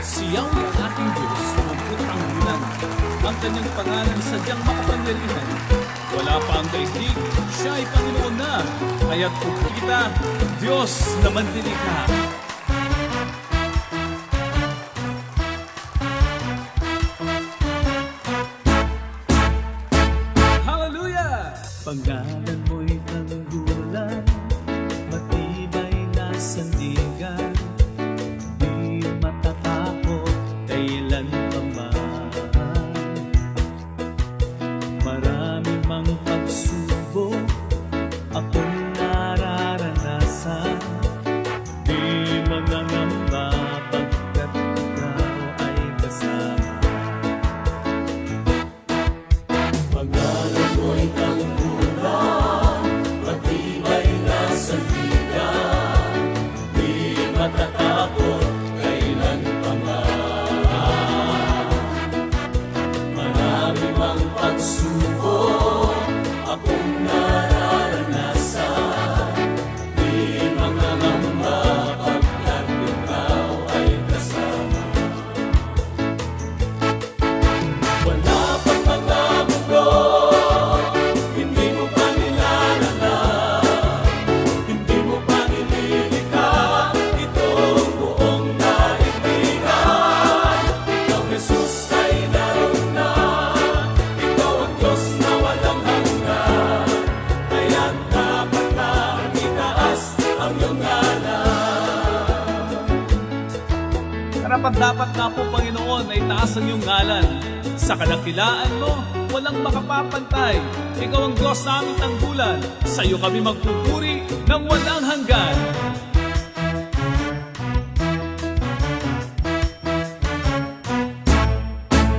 Siyaw ang ating Diyos, sumupot ang bulan. Ang kanyang pangalan sadyang makapangyarihan. Wala pa ang daigdig, siya ay Panginoon na. Kaya't kita, Diyos na mandilikha. Hallelujah! Karapat dapat nga po, Panginoon, ay taas ang iyong ngalan. Sa kadakilaan mo, walang makapapantay. Ikaw ang Diyos sa aming tanggulan. Sa iyo kami magpupuri ng walang hanggan.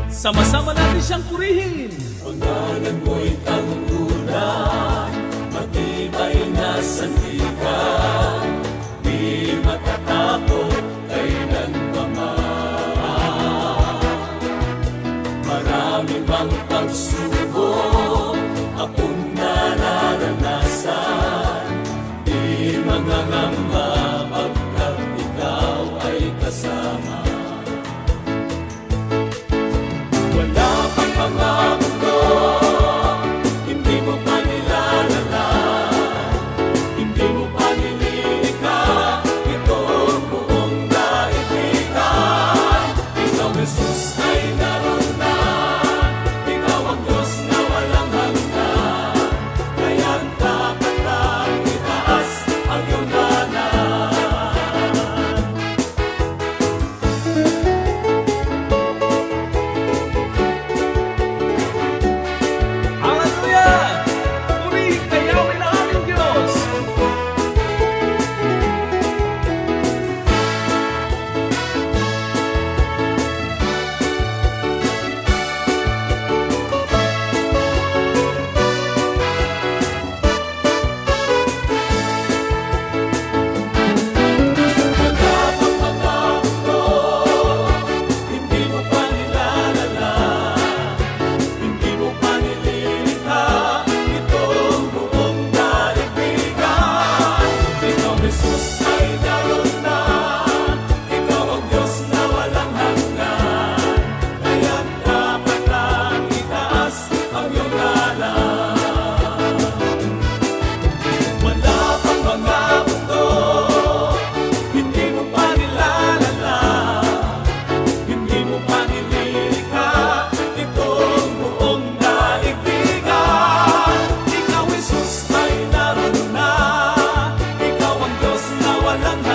Sama-sama natin siyang purihin. Pangalan mo'y tanggulan, matibay na sandigan, Bang pagsubok, akong nararanasan, di mangangamba pagkat ikaw ay kasama. 我冷。